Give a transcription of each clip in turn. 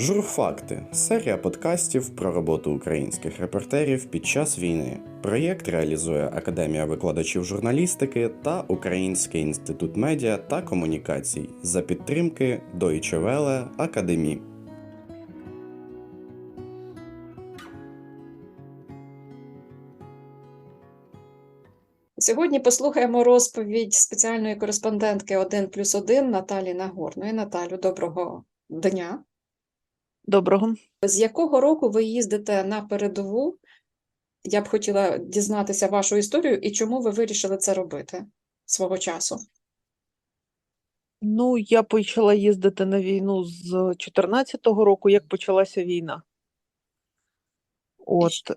Журфакти серія подкастів про роботу українських репортерів під час війни. Проєкт реалізує Академія викладачів журналістики та Український інститут медіа та комунікацій за підтримки Deutsche Welle Академі. Сьогодні послухаємо розповідь спеціальної кореспондентки 1 плюс 1 Наталі Нагорної. Наталю, доброго дня. Доброго. З якого року ви їздите на передову? Я б хотіла дізнатися вашу історію і чому ви вирішили це робити свого часу. Ну, я почала їздити на війну з 2014 року, як почалася війна. От, е,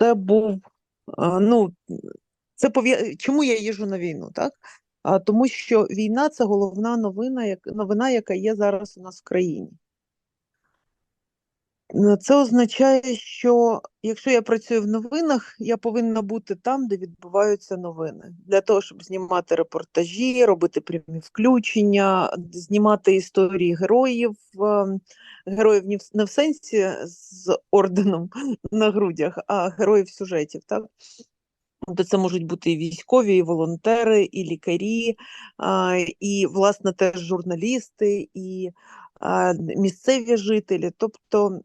це був, е, ну, це пов'я... Чому я їжджу на війну, так? Тому що війна це головна новина, новина, яка є зараз у нас в країні. Це означає, що якщо я працюю в новинах, я повинна бути там, де відбуваються новини, для того, щоб знімати репортажі, робити прямі включення, знімати історії героїв, е, героїв не в сенсі з орденом на грудях, а героїв сюжетів. Так? Тобто це можуть бути і військові, і волонтери, і лікарі, і, власне, теж журналісти, і місцеві жителі. Тобто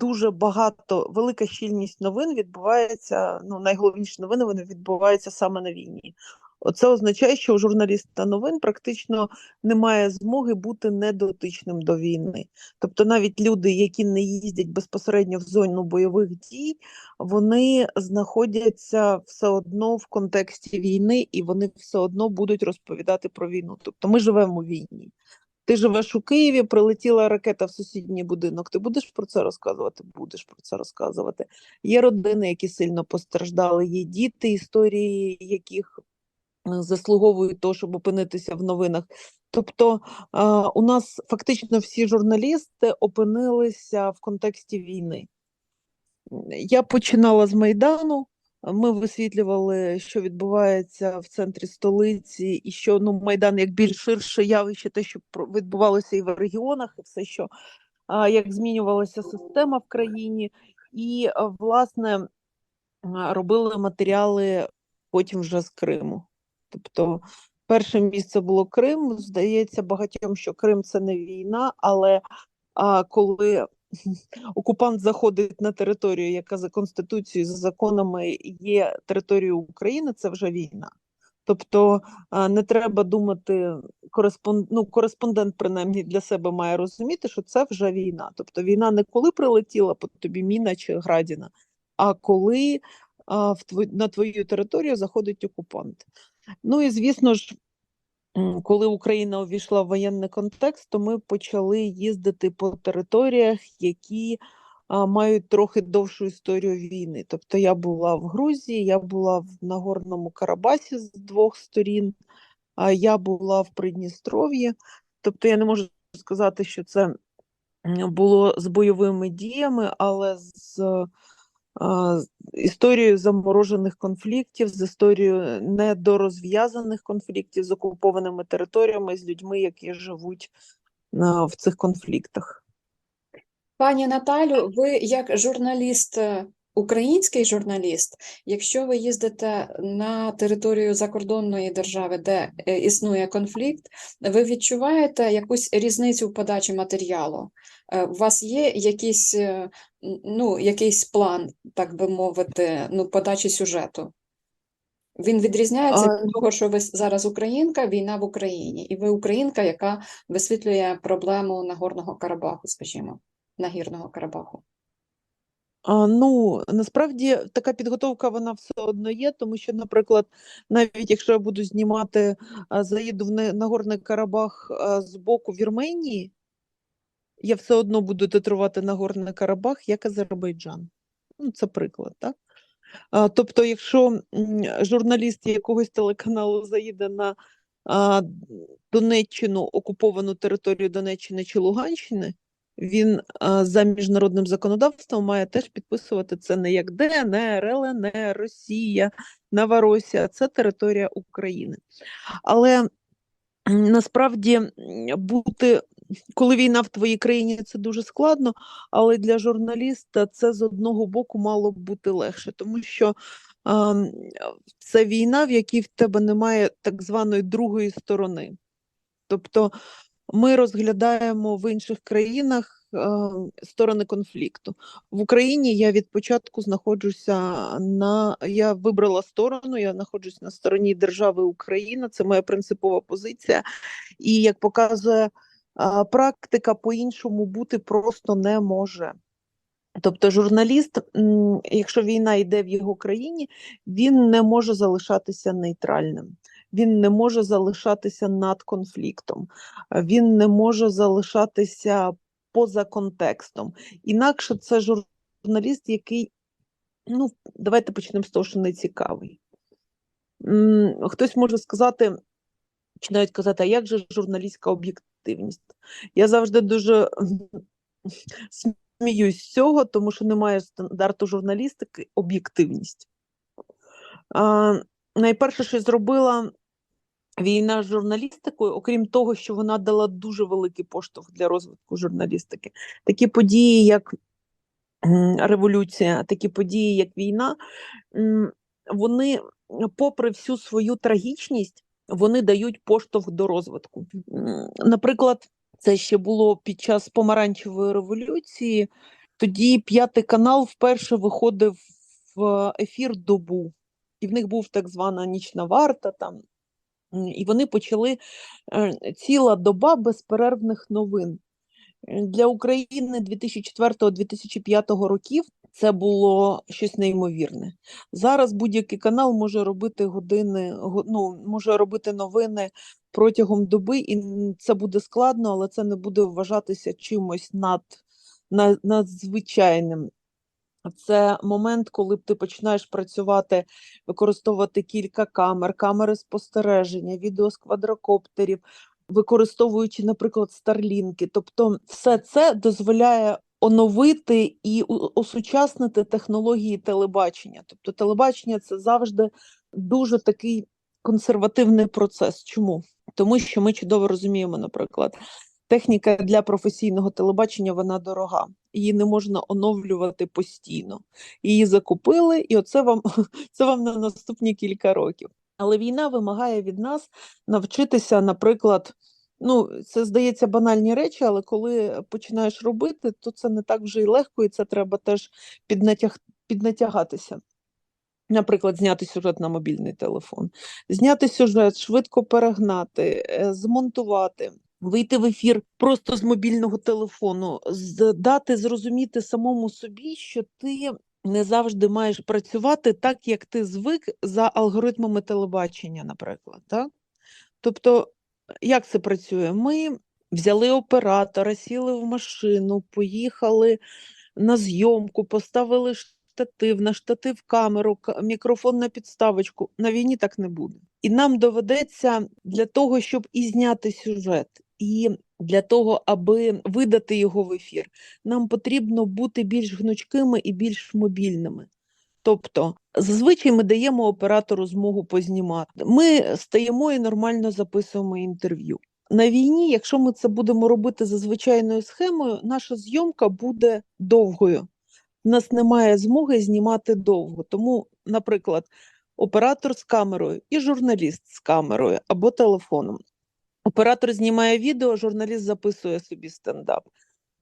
дуже багато, велика щільність новин відбувається, ну, найголовніші новини вони відбуваються саме на війні. Оце означає, що у журналіста новин практично немає змоги бути недотичним до війни. Тобто навіть люди, які не їздять безпосередньо в зону бойових дій, вони знаходяться все одно в контексті війни, і вони все одно будуть розповідати про війну. Тобто ми живемо у війні. Ти живеш у Києві, прилетіла ракета в сусідній будинок. Ти будеш про це розказувати? Будеш про це розказувати. Є родини, які сильно постраждали, є діти, історії яких заслуговують того, щоб опинитися в новинах. Тобто у нас фактично всі журналісти опинилися в контексті війни. Я починала з Майдану. Ми висвітлювали, що відбувається в центрі столиці, і що ну Майдан як більш ширше явище, те, що відбувалося і в регіонах, і все, що як змінювалася система в країні, і власне робили матеріали потім вже з Криму. Тобто, перше місце було Крим. Здається, багатьом, що Крим це не війна, але а, коли окупант заходить на територію, яка за конституцією, за законами є територією України, це вже війна. Тобто не треба думати, кореспонд... ну, кореспондент принаймні для себе має розуміти, що це вже війна. Тобто війна не коли прилетіла по тобі міна чи градіна, а коли а, в тво... на твою територію заходить окупант. Ну і звісно ж, коли Україна увійшла в воєнний контекст, то ми почали їздити по територіях, які а, мають трохи довшу історію війни. Тобто я була в Грузії, я була в Нагорному Карабасі з двох сторін, а я була в Придністров'ї. Тобто я не можу сказати, що це було з бойовими діями, але з історією заморожених конфліктів, з історією недорозв'язаних конфліктів з окупованими територіями, з людьми, які живуть в цих конфліктах. Пані Наталю, ви як журналіст, е, український журналіст, якщо ви їздите на територію закордонної держави, де е, існує конфлікт, ви відчуваєте якусь різницю в подачі матеріалу? Е, У вас є якийсь, е, ну, якийсь план, так би мовити, ну, подачі сюжету? Він відрізняється А, від того, що ви зараз українка, війна в Україні, і ви українка, яка висвітлює проблему Нагорного Карабаху, скажімо, Нагірного Карабаху. А, ну, насправді така підготовка вона все одно є, тому що, наприклад, навіть якщо я буду знімати, заїду в Нагорний Карабах з боку Вірменії, я все одно буду титрувати Нагорний Карабах як Азербайджан. Ну, це приклад, так? А, тобто, якщо журналіст якогось телеканалу заїде на а, Донеччину, окуповану територію Донеччини чи Луганщини, він а, за міжнародним законодавством має теж підписувати це не як ДНР, ЛНР, Росія, Новоросія, це територія України. Але насправді бути коли війна в твоїй країні, це дуже складно, але для журналіста це з одного боку мало б бути легше, тому що ем, це війна, в якій в тебе немає так званої другої сторони. Тобто ми розглядаємо в інших країнах е, сторони конфлікту. В Україні я від початку знаходжуся на я вибрала сторону, я знаходжусь на стороні держави Україна, це моя принципова позиція. І як показує практика, по-іншому бути просто не може. Тобто, журналіст, якщо війна йде в його країні, він не може залишатися нейтральним, він не може залишатися над конфліктом, він не може залишатися поза контекстом. Інакше це журналіст, який, ну, давайте почнемо з того, що не цікавий. Хтось може сказати, чи навіть казати, а як же журналістська об'єктивність? Я завжди дуже сміюсь з цього, тому що немає стандарту журналістики об'єктивність. Найперше, що зробила війна з журналістикою, окрім того, що вона дала дуже великий поштовх для розвитку журналістики. Такі події, як революція, такі події, як війна, вони, попри всю свою трагічність, вони дають поштовх до розвитку. Наприклад, це ще було під час помаранчевої революції. Тоді п'ятий канал вперше виходив в ефір добу, і в них був так звана нічна варта. Там, і вони почали е, ціла доба безперервних новин. Е, Для України 2004-2005 років це було щось неймовірне. Зараз будь-який канал може робити години, го- ну, може робити новини протягом доби, і це буде складно, але це не буде вважатися чимось над, на- надзвичайним. Це момент, коли ти починаєш працювати, використовувати кілька камер, камери спостереження, відео з квадрокоптерів, використовуючи, наприклад, старлінки. Тобто, все це дозволяє оновити і осучаснити технології телебачення. Тобто, телебачення це завжди дуже такий консервативний процес. Чому? Тому що ми чудово розуміємо, наприклад, техніка для професійного телебачення вона дорога, її не можна оновлювати постійно. Її закупили, і оце вам це вам на наступні кілька років. Але війна вимагає від нас навчитися, наприклад, ну це здається банальні речі, але коли починаєш робити, то це не так вже й легко, і це треба теж піднатяг, піднатягатися. Наприклад, зняти сюжет на мобільний телефон, зняти сюжет, швидко перегнати, е, змонтувати, вийти в ефір просто з мобільного телефону, дати зрозуміти самому собі, що ти не завжди маєш працювати так, як ти звик за алгоритмами телебачення, наприклад. Так? Тобто, як це працює? Ми взяли оператора, сіли в машину, поїхали на зйомку, поставили штатив, на штатив камеру, мікрофон на підставочку. На війні так не буде. І нам доведеться для того, щоб і зняти сюжет, і для того, аби видати його в ефір, нам потрібно бути більш гнучкими і більш мобільними. Тобто, зазвичай ми даємо оператору змогу познімати. Ми стаємо і нормально записуємо інтерв'ю. На війні, якщо ми це будемо робити за звичайною схемою, наша зйомка буде довгою. У нас немає змоги знімати довго. Тому, наприклад, оператор з камерою і журналіст з камерою або телефоном. Оператор знімає відео, журналіст записує собі стендап.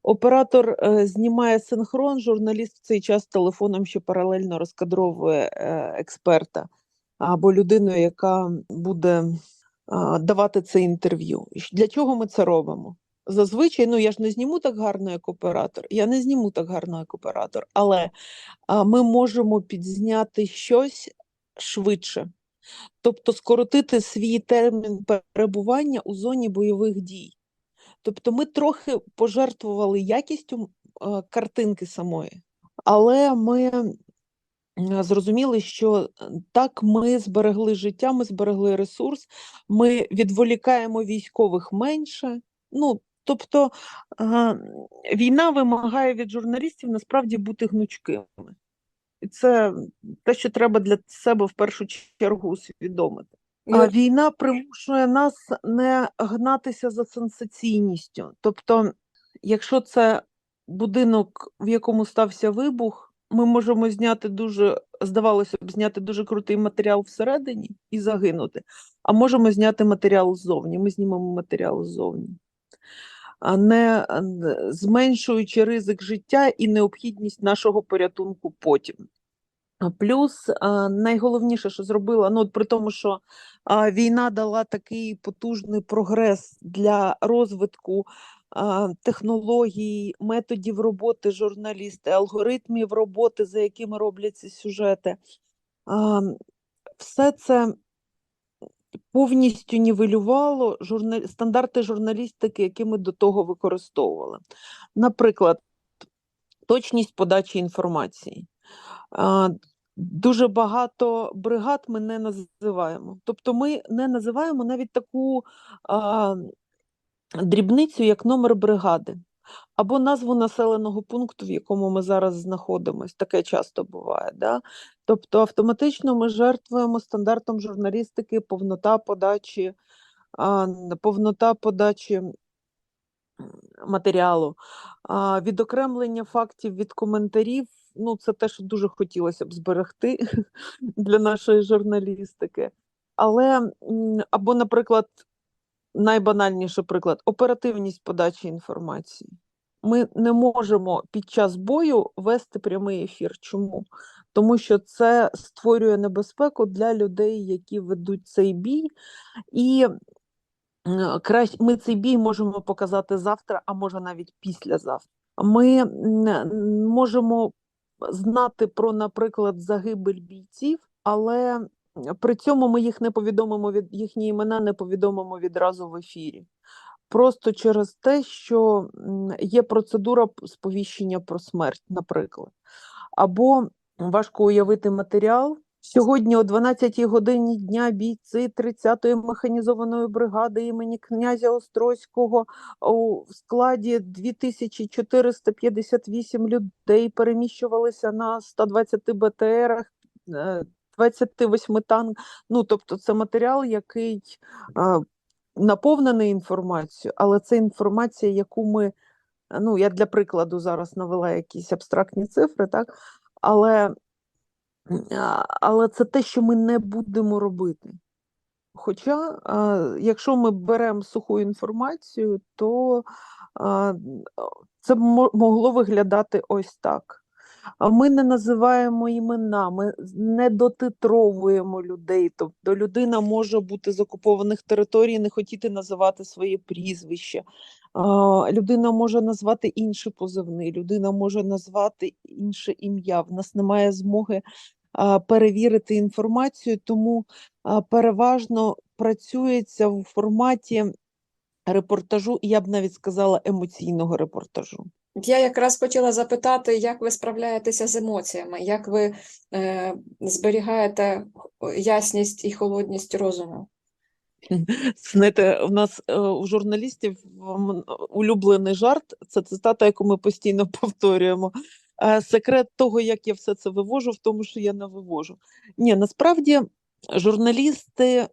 Оператор е, знімає синхрон, журналіст в цей час телефоном ще паралельно розкадровує е, експерта або людину, яка буде давати це інтерв'ю. Для чого ми це робимо? Зазвичай, ну я ж не зніму так гарно, як оператор, я не зніму так гарно, як оператор, але ми можемо підзняти щось швидше, тобто скоротити свій термін перебування у зоні бойових дій. Тобто ми трохи пожертвували якістю е, картинки самої, але ми зрозуміли, що е, так ми зберегли життя, ми зберегли ресурс, ми відволікаємо військових менше. Ну, тобто е, війна вимагає від журналістів насправді бути гнучкими. І це те, що треба для себе в першу чергу усвідомити. Війна примушує нас не гнатися за сенсаційністю. Тобто, якщо це будинок, в якому стався вибух, ми можемо зняти дуже, здавалося б, зняти дуже крутий матеріал всередині і загинути, а можемо зняти матеріал ззовні. Ми знімемо матеріал ззовні, а не зменшуючи ризик життя і необхідність нашого порятунку потім. Плюс найголовніше, що зробила, ну от при тому, що війна дала такий потужний прогрес для розвитку технологій, методів роботи журналіста, алгоритмів роботи, за якими робляться сюжети. Все це повністю нівелювало журна... стандарти журналістики, які ми до того використовували. Наприклад, точність подачі інформації. Дуже багато бригад ми не називаємо. Тобто ми не називаємо навіть таку а, дрібницю, як номер бригади, або назву населеного пункту, в якому ми зараз знаходимося. Таке часто буває. Да? Тобто автоматично ми жертвуємо стандартом журналістики, повнота подачі, а, повнота подачі матеріалу, а, відокремлення фактів від коментарів. Ну, це те, що дуже хотілося б зберегти для нашої журналістики. Але або, наприклад, найбанальніший приклад оперативність подачі інформації. Ми не можемо під час бою вести прямий ефір. Чому? Тому що це створює небезпеку для людей, які ведуть цей бій, і ми цей бій можемо показати завтра, а може навіть післязавтра. Ми можемо знати про, наприклад, загибель бійців, але при цьому ми їх не повідомимо від їхні імена не повідомимо відразу в ефірі. Просто через те, що є процедура сповіщення про смерть, наприклад. Або важко уявити матеріал. Сьогодні о 12-й годині дня бійці 30-ї механізованої бригади імені князя Острозького у складі 2458 людей переміщувалися на 120 БТРах, е, 28 танк. Ну, тобто це матеріал, який е, наповнений інформацією, але це інформація, яку ми, е, ну, я для прикладу зараз навела якісь абстрактні цифри, так? Але, але це те, що ми не будемо робити. Хоча, якщо ми беремо суху інформацію, то це мо- могло виглядати ось так. Ми не називаємо імена, ми не дотитровуємо людей. Тобто людина може бути з окупованих територій, не хотіти називати своє прізвище. Людина може назвати інші позивний, людина може назвати інше ім'я. В нас немає змоги перевірити інформацію, тому переважно працюється в форматі репортажу, я б навіть сказала емоційного репортажу. Я якраз хотіла запитати, як ви справляєтеся з емоціями, як ви е, зберігаєте ясність і холодність розуму? Знаєте, у нас е, у журналістів улюблений жарт це цитата, яку ми постійно повторюємо. Е, Секрет того, як я все це вивожу, в тому, що я не вивожу. Ні, насправді журналісти е,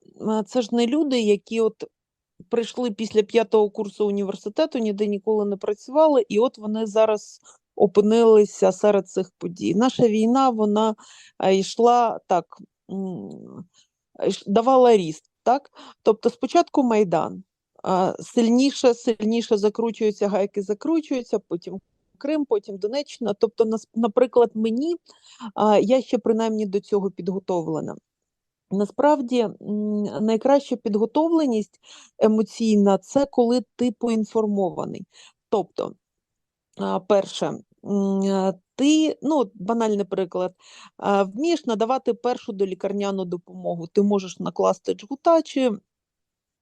це ж не люди, які от прийшли після п'ятого курсу університету, ніде ніколи не працювали, і от вони зараз опинилися серед цих подій. Наша війна вона йшла так, давала ріст. Так? Тобто спочатку Майдан, сильніше, сильніше закручуються гайки, закручуються, потім Крим, потім Донеччина. Тобто, наприклад, мені я ще принаймні до цього підготовлена. Насправді найкраща підготовленість емоційна це коли ти поінформований. Тобто, перше, ти, ну, банальний приклад, вмієш надавати першу долікарняну допомогу. Ти можеш накласти джгута чи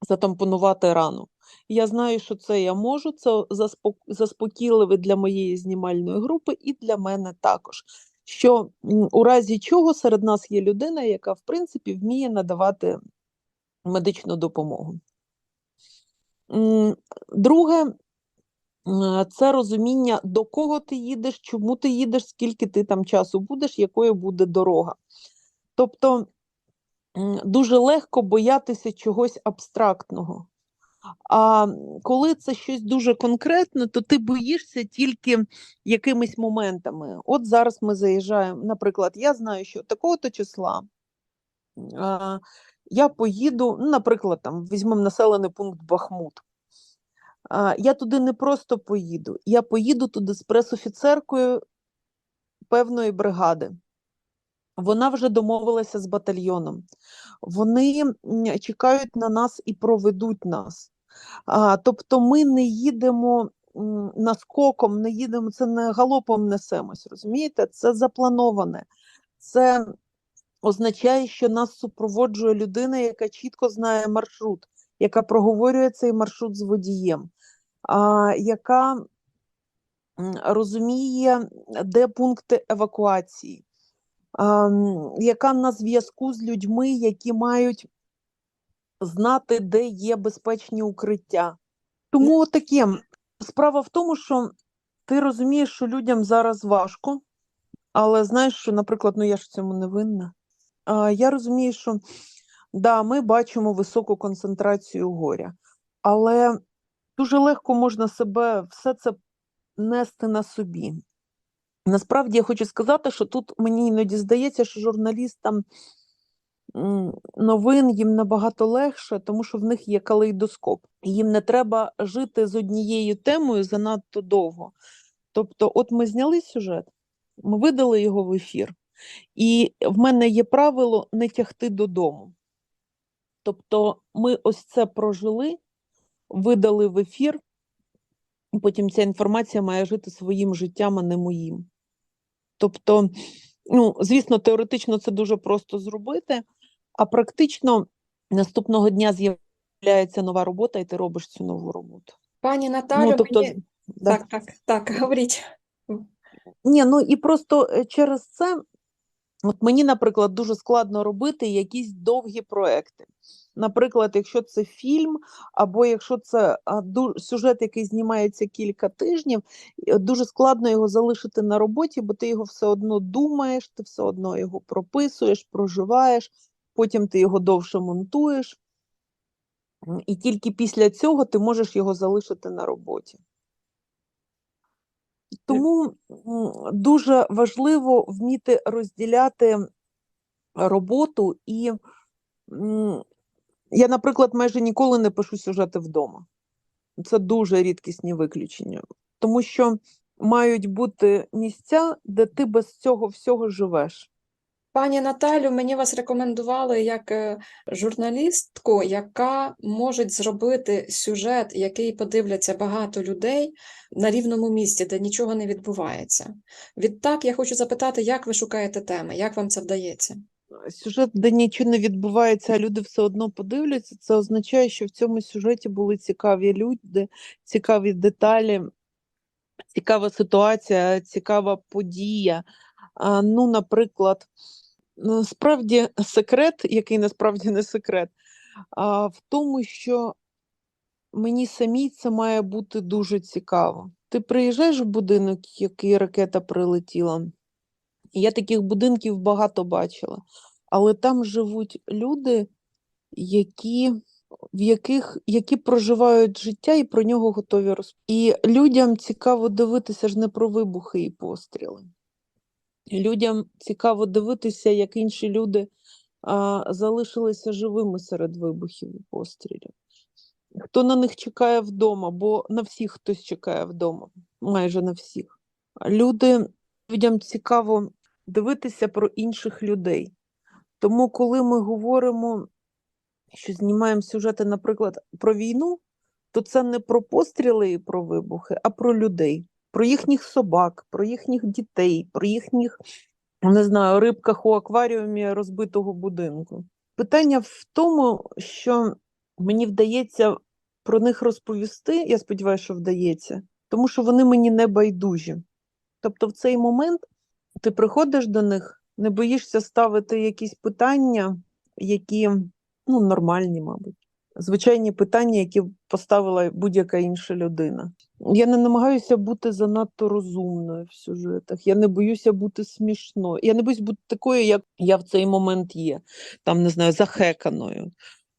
затампонувати рану. Я знаю, що це я можу, це заспокійливе для моєї знімальної групи і для мене також. Що у разі чого серед нас є людина, яка в принципі вміє надавати медичну допомогу. Друге, це розуміння, до кого ти їдеш, чому ти їдеш, скільки ти там часу будеш, якою буде дорога. Тобто дуже легко боятися чогось абстрактного. А коли це щось дуже конкретне, то ти боїшся тільки якимись моментами. От зараз ми заїжджаємо, наприклад, я знаю, що такого-то числа я поїду, ну, наприклад, там візьмемо населений пункт Бахмут. Я туди не просто поїду, я поїду туди з пресофіцеркою певної бригади. Вона вже домовилася з батальйоном. Вони чекають на нас і проведуть нас. Тобто ми не їдемо наскоком, не їдемо, це не галопом несемось, розумієте? Це заплановане. Це означає, що нас супроводжує людина, яка чітко знає маршрут, яка проговорює цей маршрут з водієм, яка розуміє, де пункти евакуації, яка на зв'язку з людьми, які мають знати, де є безпечні укриття. Тому таке. Справа в тому, що ти розумієш, що людям зараз важко, але знаєш, що, наприклад, ну я ж в цьому не винна. Я розумію, що да, ми бачимо високу концентрацію горя, але дуже легко можна себе все це нести на собі. Насправді я хочу сказати, що тут мені іноді здається, що журналістам новин їм набагато легше, тому що в них є калейдоскоп. Їм не треба жити з однією темою занадто довго. Тобто, от ми зняли сюжет, ми видали його в ефір, і в мене є правило не тягти додому. Тобто, ми ось це прожили, видали в ефір, потім ця інформація має жити своїм життям, а не моїм. Тобто, ну, звісно, теоретично це дуже просто зробити, а практично наступного дня з'являється нова робота, і ти робиш цю нову роботу. Пані Наталю, Ну, тобто, мені... да. так, так, так, говоріть. Ні, ну і просто е, через це, от мені, наприклад, дуже складно робити якісь довгі проекти. Наприклад, якщо це фільм, або якщо це сюжет, який знімається кілька тижнів, е, дуже складно його залишити на роботі, бо ти його все одно думаєш, ти все одно його прописуєш, проживаєш, потім ти його довше монтуєш. І тільки після цього ти можеш його залишити на роботі. Тому дуже важливо вміти розділяти роботу і я, наприклад, майже ніколи не пишу сюжети вдома. Це дуже рідкісні виключення, тому що мають бути місця, де ти без цього всього живеш. Пані Наталю, мені вас рекомендували як е, журналістку, яка може зробити сюжет, який подивляться багато людей на рівному місці, де нічого не відбувається. Відтак я хочу запитати, як ви шукаєте теми, як вам це вдається? Сюжет, де нічого не відбувається, а люди все одно подивляться, це означає, що в цьому сюжеті були цікаві люди, цікаві деталі, цікава ситуація, цікава подія. Ну, наприклад, ну, справді секрет, який насправді не секрет, а в тому, що мені самій це має бути дуже цікаво. Ти приїжджаєш в будинок, який ракета прилетіла, я таких будинків багато бачила, але там живуть люди, які, в яких, які проживають життя і про нього готові розповідати. І людям цікаво дивитися ж не про вибухи і постріли. Людям цікаво дивитися, як інші люди а, залишилися живими серед вибухів і пострілів. Хто на них чекає вдома, бо на всіх хтось чекає вдома, майже на всіх. Люди, людям цікаво дивитися про інших людей. Тому, коли ми говоримо, що знімаємо сюжети, наприклад, про війну, то це не про постріли і про вибухи, а про людей, про їхніх собак, про їхніх дітей, про їхніх, не знаю, рибках у акваріумі розбитого будинку. Питання в тому, що мені вдається про них розповісти, я сподіваюся, що вдається, тому що вони мені не байдужі. Тобто, в цей момент ти приходиш до них, не боїшся ставити якісь питання, які ну, нормальні, мабуть. Звичайні питання, які поставила будь-яка інша людина. Я не намагаюся бути занадто розумною в сюжетах. Я не боюся бути смішною. Я не боюсь бути такою, як я в цей момент є. Там, не знаю, захеканою,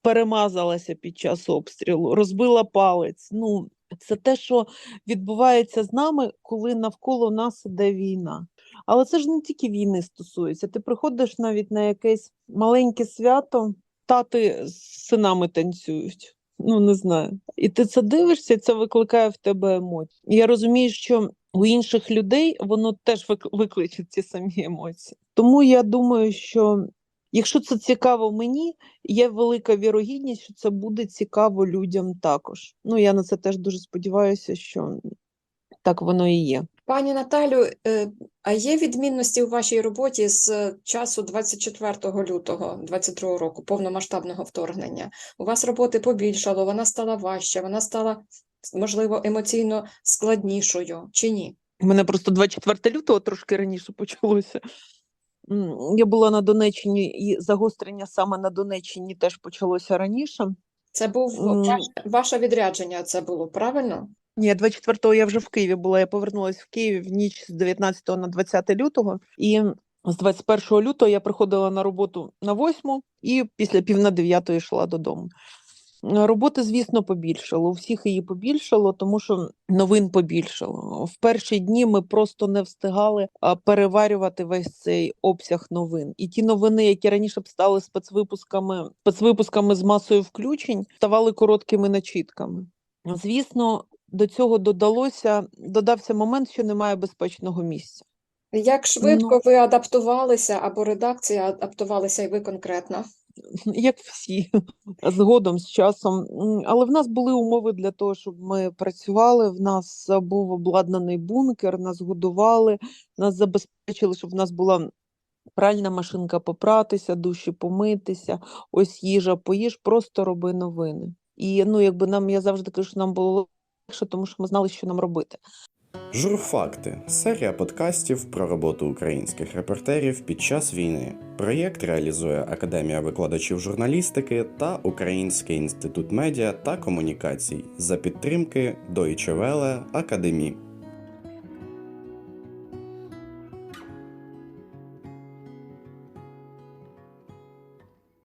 перемазалася під час обстрілу, розбила палець. Ну, це те, що відбувається з нами, коли навколо нас іде війна. Але це ж не тільки війни стосується. Ти приходиш навіть на якесь маленьке свято, тати з синами танцюють. Ну, не знаю. І ти це дивишся, і це викликає в тебе емоції. Я розумію, що у інших людей воно теж викличе ці самі емоції. Тому я думаю, що якщо це цікаво мені, є велика вірогідність, що це буде цікаво людям також. Ну, я на це теж дуже сподіваюся, що так воно і є. Пані Наталю, е, а є відмінності у вашій роботі з часу 24 лютого 22 року, повномасштабного вторгнення? У вас роботи побільшало, вона стала важча, вона стала, можливо, емоційно складнішою, чи ні? У мене просто 24 лютого трошки раніше почалося. Я була на Донеччині, і загострення саме на Донеччині теж почалося раніше. Це був ваше відрядження, це було, правильно? Ні, 24-го я вже в Києві була. Я повернулася в Київ в ніч з 19 на 20 лютого. І з 21 лютого я приходила на роботу на 8 і після пів на 9 йшла додому. Роботи, звісно, побільшало. У всіх її побільшало, тому що новин побільшало. В перші дні ми просто не встигали переварювати весь цей обсяг новин. І ті новини, які раніше б стали спецвипусками, спецвипусками з масою включень, ставали короткими начітками. Звісно, до цього додалося додався момент, що немає безпечного місця. Як швидко Ну. ви адаптувалися, або редакція адаптувалися, і ви конкретно? як всі згодом з часом. Але в нас були умови для того, щоб ми працювали. В нас був обладнаний бункер, нас годували, нас забезпечили, щоб в нас була пральна машинка попратися, душі помитися, ось їжа, поїж, просто роби новини. І ну, якби нам я завжди кажу, що нам було легше, тому що ми знали, що нам робити. Журфакти серія подкастів про роботу українських репортерів під час війни. Проєкт реалізує Академія викладачів журналістики та Український інститут медіа та комунікацій за підтримки Deutsche Welle Академії.